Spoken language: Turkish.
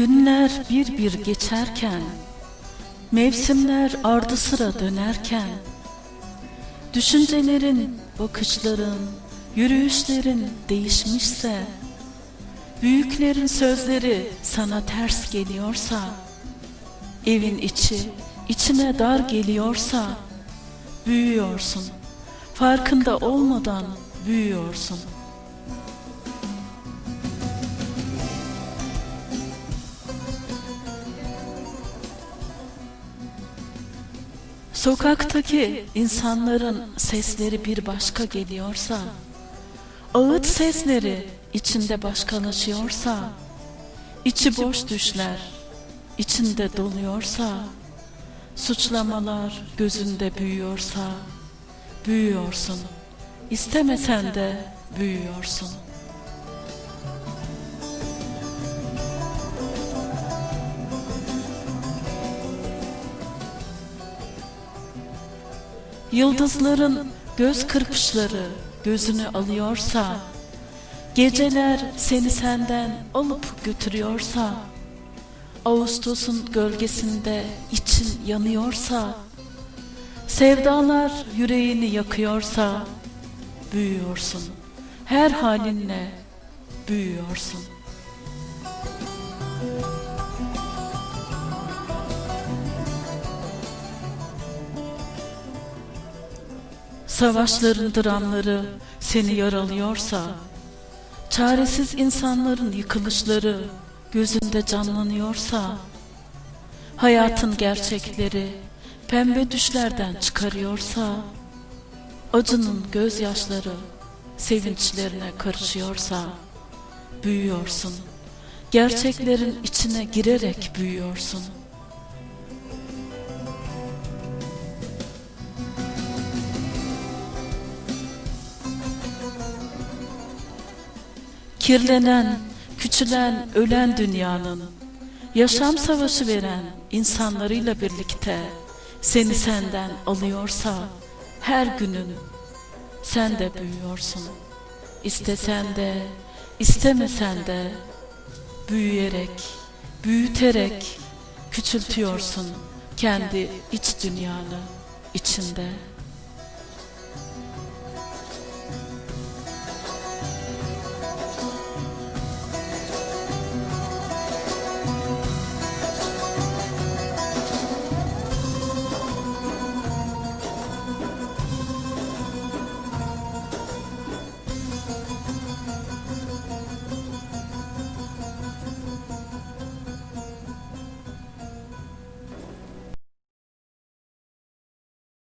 Günler bir bir geçerken, mevsimler ardı sıra dönerken, düşüncelerin, bakışların, yürüyüşlerin değişmişse, büyüklerin sözleri sana ters geliyorsa, evin içi içine dar geliyorsa, büyüyorsun. Farkında olmadan büyüyorsun. Sokaktaki insanların sesleri bir başka geliyorsa, ağıt sesleri içinde başkalaşıyorsa, içi boş düşler içinde doluyorsa, suçlamalar gözünde büyüyorsa, büyüyorsun. İstemesen de büyüyorsun. Yıldızların göz kırpışları gözünü alıyorsa, geceler seni senden alıp götürüyorsa, Ağustos'un gölgesinde için yanıyorsa, sevdalar yüreğini yakıyorsa, büyüyorsun. Her halinle büyüyorsun. Savaşların dramları seni yaralıyorsa, çaresiz insanların yıkılışları gözünde canlanıyorsa, hayatın gerçekleri pembe düşlerden çıkarıyorsa, acının gözyaşları sevinçlerine karışıyorsa, büyüyorsun. Gerçeklerin içine girerek büyüyorsun. Kirlenen, küçülen, ölen dünyanın, yaşam savaşı veren insanlarıyla birlikte seni senden alıyorsa her günün sen de büyüyorsun. İstesen de, istemesen de büyüyerek, büyüterek küçültüyorsun kendi iç dünyanı içinde.